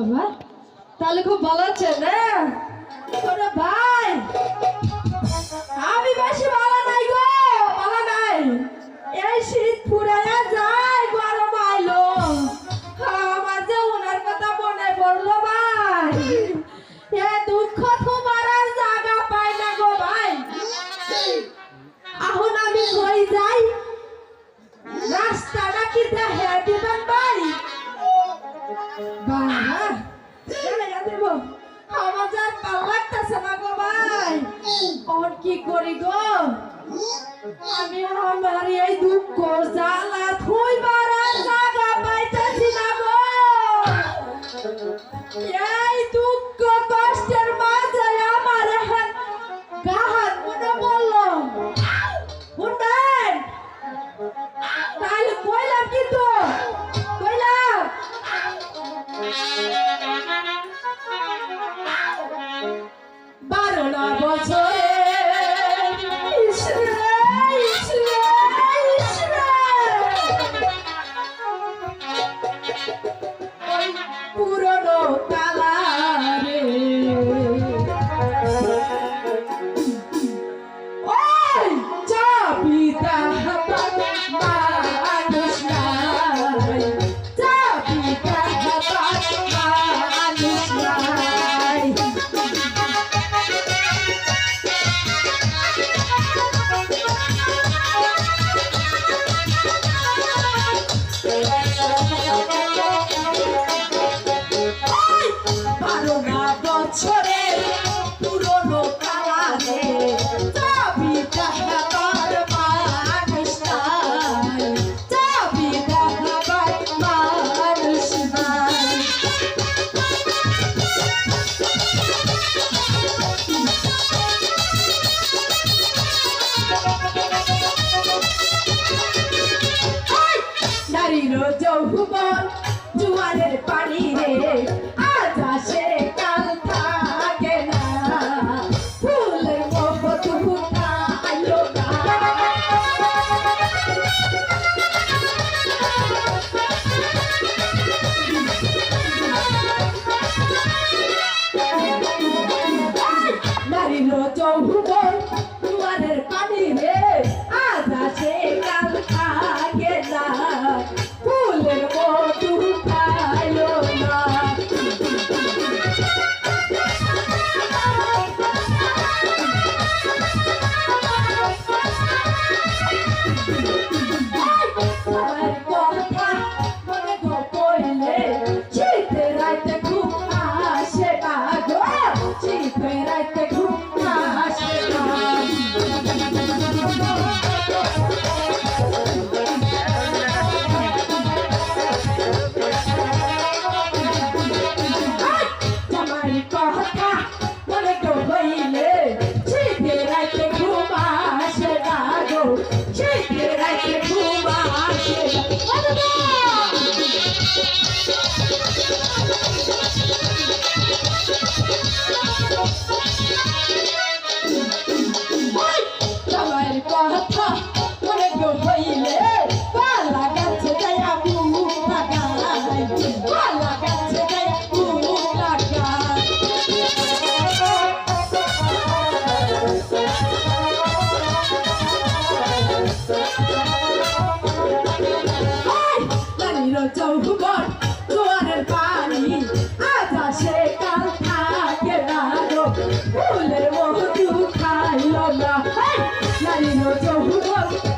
বাবা। তাহলে খুব ভালো আছে না ওরে ভাই। আমি বেশি ভালো নাই গো, ভালো নাই। এই শীত যায় গরম আইলো আমার যে ওনার কথা মনে পড়ল ভাই। এ দুঃখ জায়গা পাই না গো ভাই। যাই? রাস্তাটা বাবা। কি করি গো? আমি আমার এই দুঃখ জ্বালা থইবার আর জায়গা পাইতেছি না গো। এই দুঃখ কষ্টের মাঝে আমার গাহাত মনে বলল তাহলে কইলাম কিন্তু কইলাম। বারো না বছরে বছরে পুরনো কালারে চাবিটা হাবার মানুষ নাই। চাবিটা হাবার মানুষ নাই। নারীর যৌবন নারীর 你说多